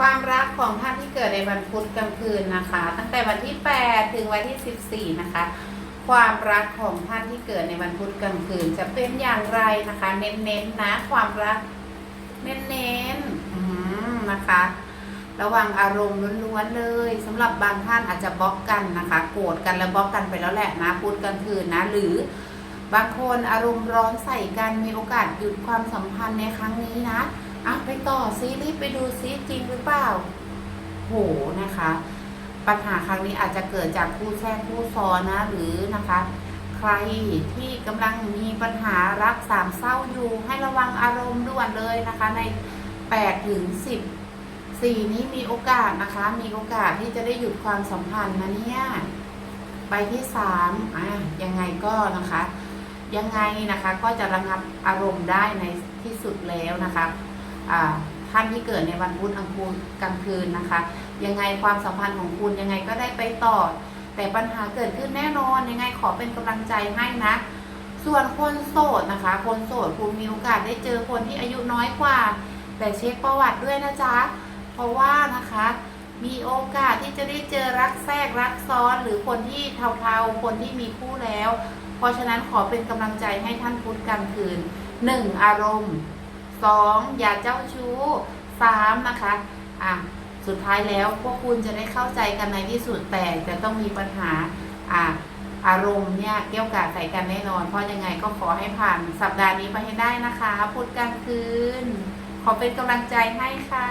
ความรักของท่านที่เกิดในวันพุธกลางคืนนะคะ ตั้งแต่วันที่ 8 ถึงวันที่ 14 นะคะ ความรักของท่านที่เกิดในวันพุธกลางคืน จะเป็นอย่างไรนะคะ เน้นๆนะความรัก เน้นๆนะคะ ระวังอารมณ์ล้วนๆเลยสำหรับบางท่านอาจจะบล็อกกันนะคะ โกรธกันแล้วบล็อกกันไปแล้วแหละนะพุธกลางคืนนะ หรือบางคนอารมณ์ร้อนใส่กันมีโอกาสหยุดความสัมพันธ์ในครั้งนี้นะ อะไปต่อซิรีบไปดูซิจริงหรือเปล่า โหนะคะ ปัญหาครั้งนี้อาจจะเกิดจากคู่แทรกคู่ซ้อนนะ หรือนะคะ ใครที่กำลังมีปัญหารักสามเศร้าอยู่ ให้ระวังอารมณ์ด่วนเลยนะคะ ใน8ถึง10สี่นี้มีโอกาสนะคะ มีโอกาสที่จะได้หยุดความสัมพันธ์นะเนี่ยไปที่สามอะยังไงก็นะคะ ยังไงนะคะก็จะระงับอารมณ์ได้ในที่สุดแล้วนะคะ ท่านที่เกิดในวันพุธอังคูกลางคืนนะคะ ยังไงความสัมพันธ์ของคุณยังไงก็ได้ไปต่อ แต่ปัญหาเกิดขึ้นแน่นอนยังไงขอเป็นกำลังใจให้นะส่วนคนโสดนะคะ คนโสดคุณมีโอกาสได้เจอคนที่อายุน้อยกว่า แต่เช็คประวัติด้วยนะจ๊ะ เพราะว่านะคะ มีโอกาสที่จะได้เจอรักแทรกรักซ้อนหรือคนที่เทาๆ คนที่มีคู่แล้ว เพราะฉะนั้นขอเป็นกำลังใจให้ท่านพุธกลางคืน 1. อารมณ์ 2. อย่าเจ้าชู้ 3. นะคะอะสุดท้ายแล้วพวกคุณจะได้เข้าใจกันในที่สุดแต่จะต้องมีปัญหาอะอารมณ์เนี่ยเกี่ยวกับใส่กันแน่นอน เพราะยังไงก็ขอให้ผ่านสัปดาห์นี้ไปให้ได้นะคะ พูดกลางคืน ขอเป็นกำลังใจให้ค่ะ